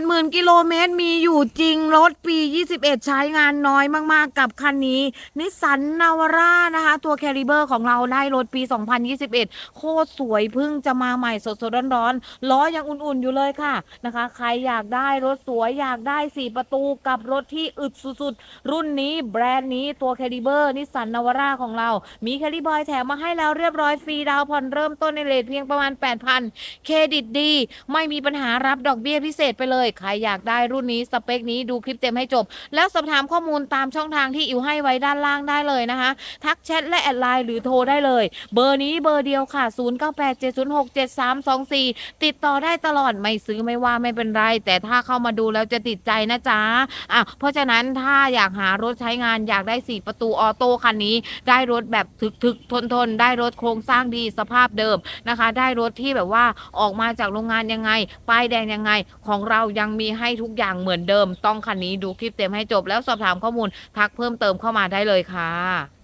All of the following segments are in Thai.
80,000กิโลเมตรมีอยู่จริงรถปี 21 ใช้งานน้อยมากๆ กับคันนี้นิสสันนาวาร่านะคะ ตัวแคริเบอร์ของเราได้รถปี 2021 โคตรสวยพิ่งจะมาใหม่สดๆ ร้อนๆ ล้อยังอุ่นๆ อยู่เลยค่ะนะคะ ใครอยากได้รถสวยอยากได้ 4 ประตูกับรถที่อึดสุดๆ รุ่นนี้แบรนด์นี้ตัวแคริเบอร์นิสสันนาวาร่าของเรา มีแคริบอยแถมมาให้แล้วเรียบร้อยฟรีดาวน์ผ่อนเริ่มต้นในเลทเพียงประมาณ 8,000 เครดิตดี ไม่มีปัญหารับดอกเบี้ยพิเศษไปเลยใครอยากได้รุ่นนี้สเปคนี้ดูคลิปเต็มให้จบ แล้วสอบถามข้อมูลตามช่องทางที่อิวให้ไว้ด้านล่างได้เลยนะคะ ทักแชทและแอดไลน์หรือโทรได้เลย เบอร์นี้เบอร์เดียวค่ะ 0987067324 ติดต่อได้ตลอดไม่ซื้อไม่ว่าไม่เป็นไร แต่ถ้าเข้ามาดูแล้วจะติดใจนะจ๊ะอะเพราะฉะนั้นถ้าอยากหารถใช้งานอยากได้ 4 ประตูออโต้คันนี้ ได้รถแบบถึกๆทนๆได้รถโครงสร้างดีสภาพเดิมนะคะ ได้รถที่แบบว่าออกมาจากโรงงานยังไงป้ายแดงยังไงของเรายังมีให้ทุกอย่างเหมือนเดิม ต้องคันนี้ดูคลิปเต็มให้จบแล้วสอบถามข้อมูลทักเพิ่มเติมเข้ามาได้เลยค่ะ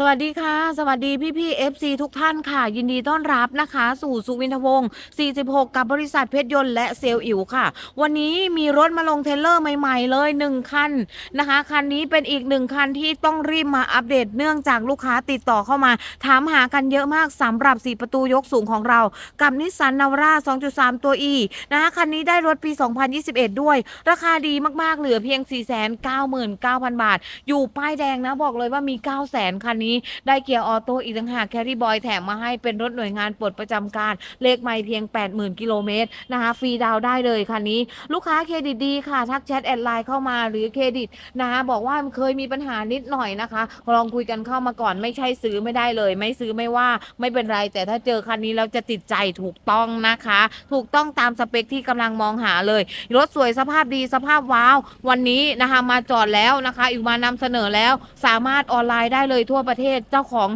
สวัสดีค่ะ สวัสดีพี่พี่ๆ FC ทุกท่านค่ะ ยินดีต้อนรับนะคะ สู่สุวินทวงศ์ 46 กับบริษัทเพชรยนต์และเซลล์อิ๋วค่ะ วันนี้มีรถมาลงเทเลอร์ใหม่ ๆ เลย 1 คันนะคะ คันนี้เป็นอีกหนึ่งคันที่ต้องรีบมาอัปเดตเนื่องจากลูกค้าติดต่อเข้ามา ถามหากันเยอะมากสำหรับ 4 ประตูยกสูงของเรา กับนิสสันนาวาร่า2.3 ตัว E นะคะคันนี้ได้รถปี 2021 ด้วย ราคาดีมากๆเหลือเพียง 499,000 บาท อยู่ป้ายแดงนะบอกเลยว่ามี 900,000คันนี้ได้เกียร์ออโต้อีกต่างหากแครี่บอยแถมมาให้เป็นรถหน่วยงานปลดประจำการ เลขไม่เพียง 80,000 กิโลเมตรนะคะฟรีดาวได้เลยคันนี้ ลูกค้าเครดิตดีค่ะ ทักแชทแอดไลน์เข้ามาหรือเครดิตนะคะบอกว่าเคยมีปัญหานิดหน่อยนะคะ ลองคุยกันเข้ามาก่อนไม่ใช่ซื้อไม่ได้เลย ไม่ซื้อไม่ว่าไม่เป็นไร แต่ถ้าเจอคันนี้แล้วจะติดใจถูกต้องนะคะ ถูกต้องตามสเปคที่กำลังมองหาเลย รถสวยสภาพดีสภาพว้าว วันนี้นะคะมาจอดแล้วนะคะอีกมานำเสนอแล้วสามารถออนไลน์ได้เลยทั่วประเทศเจ้าของ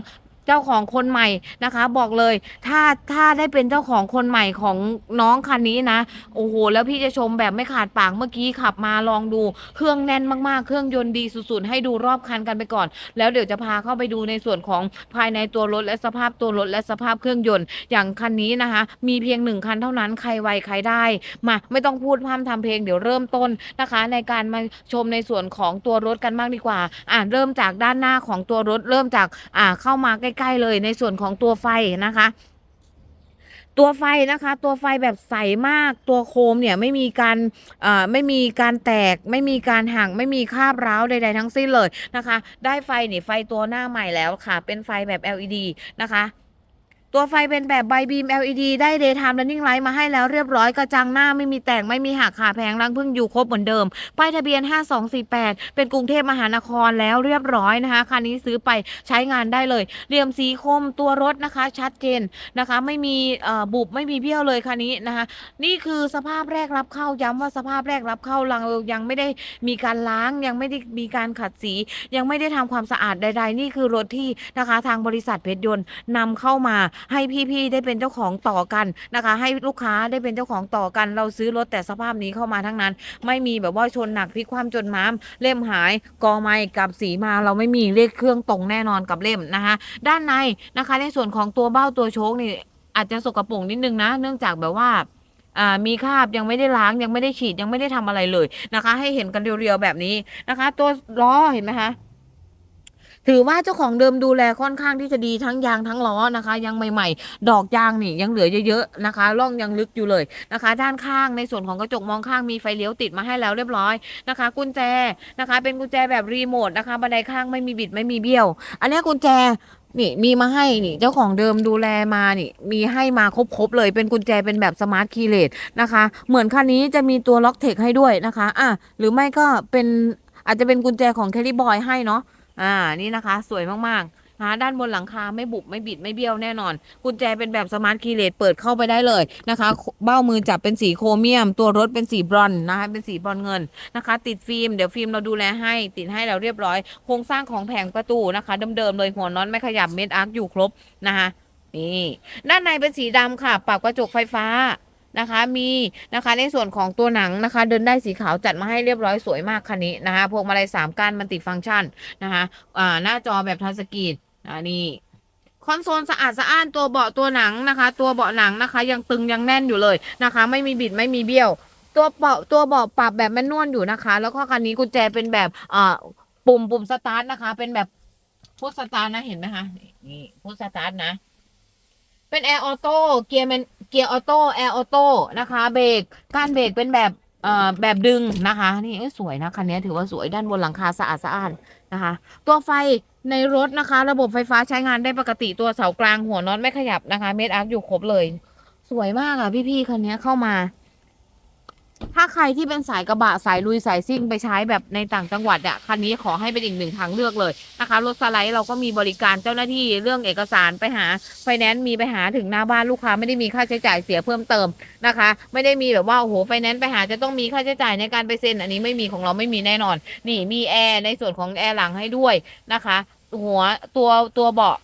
เจ้าของคนใหม่นะคะ บอกเลย ถ้าถ้าได้เป็นเจ้าของคนใหม่ของน้องคันนี้นะ โอ้โห แล้วพี่จะชมแบบไม่ขาดปากเมื่อกี้ขับมาลองดู เครื่องแน่นมากๆ เครื่องยนต์ดีสุดๆ ให้ดูรอบคันกันไปก่อน แล้วเดี๋ยวจะพาเข้าไปดูในส่วนของภายในตัวรถและสภาพตัวรถและสภาพเครื่องยนต์ อย่างคันนี้นะคะ มีเพียงหนึ่งคันเท่านั้นใครไวใครได้ มาไม่ต้องพูดพร่ำทำเพลงเดี๋ยวเริ่มต้นนะคะ ในการมาชมในส่วนของตัวรถกันบ้างดีกว่า อ่าเริ่มจากด้านหน้าของตัวรถเริ่มจากอ่าเข้ามาใกล้ๆเลยในส่วนของตัวไฟนะคะ ตัวไฟนะคะ ตัวไฟแบบใสมากตัวโคมเนี่ยไม่มีการอ่อไม่มีการแตก ไม่มีการหักไม่มีคราบร้าวใดๆทั้งสิ้นเลยนะคะ ได้ไฟนี่ไฟตัวหน้าใหม่แล้วค่ะ เป็นไฟแบบ LED นะคะ ตัวไฟเป็นแบบไบบีม LED ได้ Daytime Running Light มาให้แล้วเรียบร้อยกระจังหน้าไม่มีแตกไม่มีหักขาแพงรังพึ่งอยู่ครบเหมือนเดิม ป้ายทะเบียน 5248 เป็นกรุงเทพมหานครแล้วเรียบร้อยนะคะคันนี้ซื้อไปใช้งานได้เลยเหลี่ยมสีคมตัวรถนะคะ ชัดเจนนะคะ ไม่มีบุบไม่มีเบี้ยวเลยคันนี้นะคะ นี่คือสภาพแรกรับเข้าย้ำว่าสภาพแรกรับเข้าเรายังไม่ได้มีการล้างยังไม่ได้มีการขัดสี ยังไม่ได้ทำความสะอาดใด ๆ นี่คือรถที่นะคะ ทางบริษัทเพชรยนต์นำเข้ามาให้พี่ๆได้เป็นเจ้าของต่อกันนะคะ ให้ลูกค้าได้เป็นเจ้าของต่อกัน เราซื้อรถแต่สภาพนี้เข้ามาทั้งนั้น ไม่มีแบบว่าชนหนักพลิกคว่ำจนม้าม เล่มหายกอไม้กับสีมาเราไม่มีเลขเครื่องตรงแน่นอนกับเล่มนะคะด้านในนะคะในส่วนของตัวเบ้าตัวโชคนี่อาจจะสกปรกนิดนึงนะ เนื่องจากแบบว่ามีคราบยังไม่ได้ล้างยังไม่ได้ฉีดยังไม่ได้ทำอะไรเลยนะคะ ให้เห็นกันเรียวๆแบบนี้นะคะ ตัวล้อเห็นไหมคะ ถือว่าเจ้าของเดิมดูแลค่อนข้างที่จะดีทั้งยางทั้งล้อนะคะ ยังใหม่ ๆ ดอกยางนี่ยังเหลือเยอะๆนะคะร่องยังลึกอยู่เลยนะคะ ด้านข้างในส่วนของกระจกมองข้างมีไฟเลี้ยวติดมาให้แล้วเรียบร้อยนะคะ กุญแจนะคะ เป็นกุญแจแบบรีโมทนะคะบันไดข้างไม่มีบิดไม่มีเบี้ยว อันนี้กุญแจนี่มีมาให้นี่เจ้าของเดิมดูแลมานี่มีให้มาครบๆเลยเป็นกุญแจเป็นแบบสมาร์ทคีย์เลสนะคะ เหมือนคันนี้จะมีตัวล็อกเทคให้ด้วยนะคะอะหรือไม่ก็เป็นอาจจะเป็นกุญแจของแคลรี่บอยให้เนาะ อ่านี่นะคะ สวยมากๆนะด้านบนหลังคาไม่บุบไม่บิดไม่เบี้ยวแน่นอน กุญแจเป็นแบบสมาร์ทคีย์เลสเปิดเข้าไปได้เลยนะคะ เบ้ามือจับเป็นสีโครเมียม ตัวรถเป็นสีบรอนนะคะเป็นสีบรอนเงินนะคะ ติดฟิล์มเดี๋ยวฟิล์มเราดูแลให้ติดให้เราเรียบร้อย โครงสร้างของแผงประตูนะคะเดิมๆเลยหัวน็อตไม่ขยับเม็ดอาร์คอยู่ครบนะคะนี่ด้านในเป็นสีดำค่ะปรับกระจกไฟฟ้า นะคะ มีนะคะในส่วนของตัวหนังนะคะ เดินได้สีขาวจัดมาให้เรียบร้อยสวยมากคันนี้นะคะพวงมาลัยสามก้านมันติฟังก์ชันนะคะอ่าหน้าจอแบบทัชสกรีนอ่านี่คอนโซลสะอาดสะอ้านตัวเบาะตัวหนังนะคะ ตัวเบาะหนังนะคะ ยังตึงยังแน่นอยู่เลยนะคะ ไม่มีบิดไม่มีเบี้ยว ตัวเบาะตัวเบาะปรับแบบแมนนวลอยู่นะคะ แล้วก็คันนี้กุญแจเป็นแบบอ่าปุ่มปุ่มสตาร์ทนะคะ เป็นแบบพุทสตาร์ทนะเห็นไหมคะนี่พุทสตาร์ทนะ เป็นแอร์ออโต้เกียร์เป็น เกียร์ออโต้แอร์ออโต้นะคะเบรกการเบรกเป็นแบบเอ่อแบบดึงนะคะนี่สวยนะคันนี้ถือว่าสวยด้านบนหลังคาสะอาดสะอาดนะคะ ตัวไฟในรถนะคะ ระบบไฟฟ้าใช้งานได้ปกติตัวเสากลางหัวน็อตไม่ขยับนะคะ เมดอาร์คอยู่ครบเลย สวยมากอะพี่ๆคันนี้เข้ามา ถ้าใครที่เป็นสายกระบะสายลุยสายซิ่งไปใช้แบบในต่างจังหวัดอะคันนี้ขอให้เป็นอีกหนึ่งทางเลือกเลยนะคะรถสไลด์เราก็มีบริการเจ้าหน้าที่เรื่องเอกสารไปหาไฟแนนซ์มีไปหาถึงหน้าบ้านลูกค้าไม่ได้มีค่าใช้จ่ายเสียเพิ่มเติมนะคะ ไม่ได้มีแบบว่าโอ้โหไฟแนนซ์ไปหาจะต้องมีค่าใช้จ่ายในการไปเซ็นอันนี้ไม่มีของเราไม่มีแน่นอน นี่มีแอร์ในส่วนของแอร์หลังให้ด้วยนะคะ หัวตัวตัวเบาะ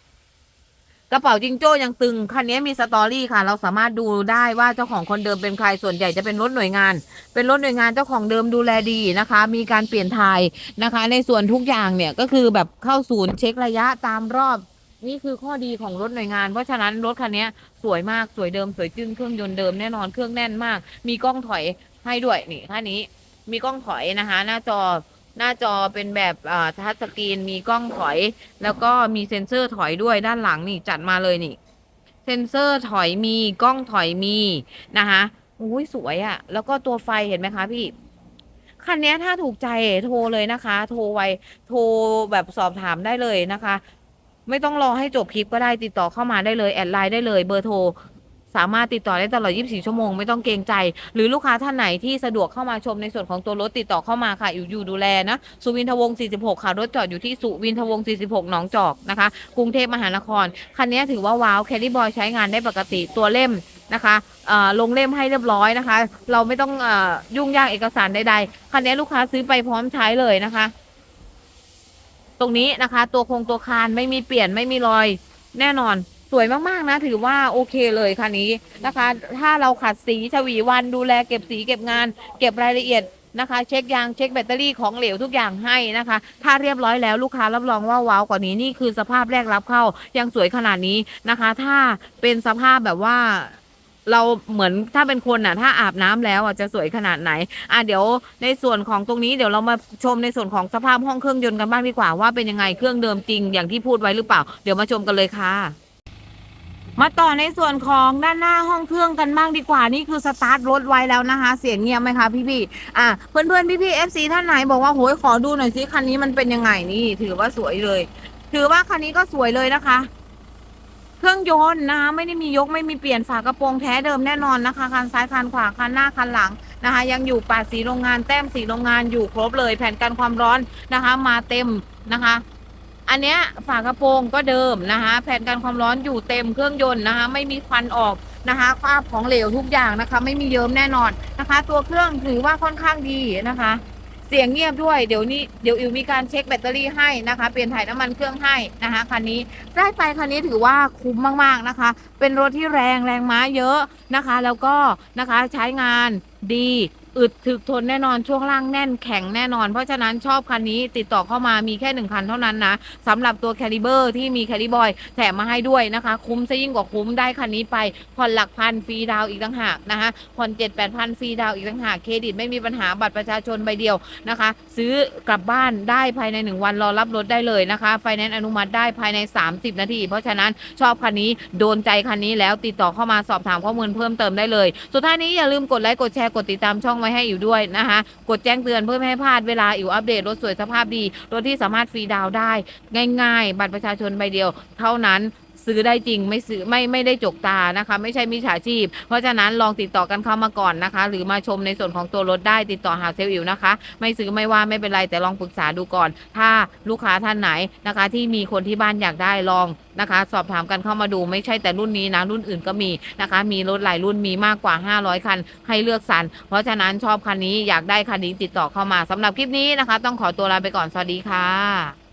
กระเป๋าจิงโจ้ยังตึง คันนี้มีสตอรี่ค่ะ เราสามารถดูได้ว่าเจ้าของคนเดิมเป็นใคร ส่วนใหญ่จะเป็นรถหน่วยงาน เป็นรถหน่วยงานเจ้าของเดิมดูแลดีนะคะ มีการเปลี่ยนทายนะคะ ในส่วนทุกอย่างเนี่ยก็คือแบบเข้าศูนย์เช็คระยะตามรอบ นี่คือข้อดีของรถหน่วยงาน เพราะฉะนั้นรถคันนี้สวยมาก สวยเดิม สวยจึ้ง เครื่องยนต์เดิมแน่นอน เครื่องแน่นมาก มีกล้องถอยให้ด้วย นี่คันนี้ มีกล้องถอยนะคะ หน้าจอ หน้าจอเป็นแบบอ่าทัชสกรีนมีกล้องถอย แล้วก็มีเซ็นเซอร์ถอยด้วยด้านหลังนี่จัดมาเลยนี่ เซ็นเซอร์ถอยมีกล้องถอยมีนะคะอุ้ยสวยอะ่ะ แล้วก็ตัวไฟเห็นไหมคะพี่คันนี้ถ้าถูกใจโทรเลยนะคะ โทรไวโทรแบบสอบถามได้เลยนะคะ ไม่ต้องรอให้จบคลิปก็ได้ติดต่อเข้ามาได้เลย แอดไลน์ได้เลยเบอร์โทร สามารถติดต่อได้ตลอด 24 ชั่วโมง ไม่ต้องเกรงใจ หรือลูกค้าท่านไหนที่สะดวกเข้ามาชมในส่วนของตัวรถติดต่อเข้ามาค่ะ อยู่อยู่ดูแลนะ สุวินทวงศ์ 46 ค่ะ รถจอดอยู่ที่สุวินทวงศ์ 46 หนองจอกนะคะ กรุงเทพมหานคร คันนี้ถือว่าว้าวแคดดี้บอยใช้งานได้ปกติตัวเล่มนะคะเออลงเล่มให้เรียบร้อยนะคะ เราไม่ต้องเอ่อยุ่งยากเอกสารใดๆ คันนี้ลูกค้าซื้อไปพร้อมใช้เลยนะคะ ตรงนี้นะคะ ตัวโครงตัวคานไม่มีเปลี่ยนไม่มีรอยแน่นอน สวยมากๆนะ ถือว่าโอเคเลยคันนี้นะคะ ถ้าเราขัดสีฉวีวันดูแลเก็บสีเก็บงาน เก็บรายละเอียดนะคะ เช็คยางเช็คแบตเตอรี่ของเหลวทุกอย่างให้นะคะ ถ้าเรียบร้อยแล้วลูกค้ารับรองว่าว้าวกว่านี้นี่คือสภาพแรกรับเข้ายังสวยขนาดนี้นะคะ ถ้าเป็นสภาพแบบว่าเราเหมือนถ้าเป็นคนน่ะ ถ้าอาบน้ำแล้วอะจะสวยขนาดไหน อะเดี๋ยวในส่วนของตรงนี้เดี๋ยวเรามาชมในส่วนของสภาพห้องเครื่องยนต์กันบ้างดีกว่าว่าเป็นยังไงเครื่องเดิมจริงอย่างที่พูดไว้หรือเปล่า เดี๋ยวมาชมกันเลยค่ะ มาต่อในส่วนของด้านหน้าห้องเครื่องกันบ้างดีกว่านี่คือสตาร์ทรถไว้แล้วนะคะ เสียงเงียบไหมคะพี่พี่อะเพื่อนเพื่อนพี่พี่เอฟซีท่านไหนบอกว่าโหยขอดูหน่อยสิคันนี้มันเป็นยังไงนี่ ถือว่าสวยเลย ถือว่าคันนี้ก็สวยเลยนะคะ เครื่องยนต์นะคะไม่ได้มียกไม่มีเปลี่ยนฝากระโปรงแท้เดิมแน่นอนนะคะคันซ้ายคันขวาคันหน้าคันหลังนะคะ ยังอยู่ปาดสีโรงงานแต้มสีโรงงานอยู่ครบเลย แผ่นกันความร้อนนะคะ มาเต็มนะคะ อันเนี้ยฝากระโปรงก็เดิมนะคะ แผ่นกันความร้อนอยู่เต็มเครื่องยนต์นะคะ ไม่มีควันออกนะคะคราบของเหลวทุกอย่างนะคะ ไม่มีเยิ้มแน่นอนนะคะ ตัวเครื่องถือว่าค่อนข้างดีนะคะ เสียงเงียบด้วยเดี๋ยวนี้เดี๋ยวอิวมีการเช็คแบตเตอรี่ให้นะคะ เปลี่ยนถ่ายน้ำมันเครื่องให้นะคะคันนี้ได้ไปคันนี้ถือว่าคุ้มมากๆนะคะ เป็นรถที่แรงแรงม้าเยอะนะคะ แล้วก็นะคะใช้งานดี อึดถึกทนแน่นอนช่วงล่างแน่นแข็งแน่นอน เพราะฉะนั้นชอบคันนี้ติดต่อเข้ามามีแค่หนึ่งคันเท่านั้นนะสำหรับตัวแคลิเบอร์ที่มีแคลิบอยแถมมาให้ด้วยนะคะ คุ้มซะยิ่งกว่าคุ้มได้คันนี้ไปผ่อนหลักพันฟรีดาวอีกต่างหากนะคะผ่อนเจ็ดแปดพันฟรีดาวอีกต่างหากเครดิตไม่มีปัญหาบัตรประชาชนใบเดียวนะคะ ซื้อกลับบ้านได้ภายใน 1 วันรอรับรถได้เลยนะคะไฟแนนซ์อนุมัติได้ภายใน 30 นาที เพราะฉะนั้นชอบคันนี้โดนใจคันนี้แล้วติดต่อเข้ามาสอบถามข้อมูลเพิ่มเติมได้เลย สุดท้ายนี้อย่าลืมกดไลค์กดแชร์กดติดตามช่องไว้ให้อยู่ด้วยนะคะ กดแจ้งเตือนเพื่อไม่ให้พลาดเวลาอยู่อัปเดตรถสวยสภาพดีรถที่สามารถฟรีดาวได้ ง่าย ๆ บัตรประชาชนใบเดียว เท่านั้น ซื้อได้จริงไม่ซื้อไม่ไม่ได้จกตานะคะ ไม่ใช่มิจฉาชีพ เพราะฉะนั้นลองติดต่อกันเข้ามาก่อนนะคะ หรือมาชมในส่วนของตัวรถได้ติดต่อหาเซลล์อิวนะคะ ไม่ซื้อไม่ว่าไม่เป็นไรแต่ลองปรึกษาดูก่อน ถ้าลูกค้าท่านไหนนะคะ ที่มีคนที่บ้านอยากได้ลองนะคะ สอบถามกันเข้ามาดูไม่ใช่แต่รุ่นนี้นะรุ่นอื่นก็มีนะคะ มีรถหลายรุ่นมีมากกว่า 500 คัน ให้เลือกสรรเพราะฉะนั้นชอบคันนี้อยากได้คันนี้ติดต่อเข้ามาสำหรับคลิปนี้นะคะ ต้องขอตัวลาไปก่อนสวัสดีค่ะ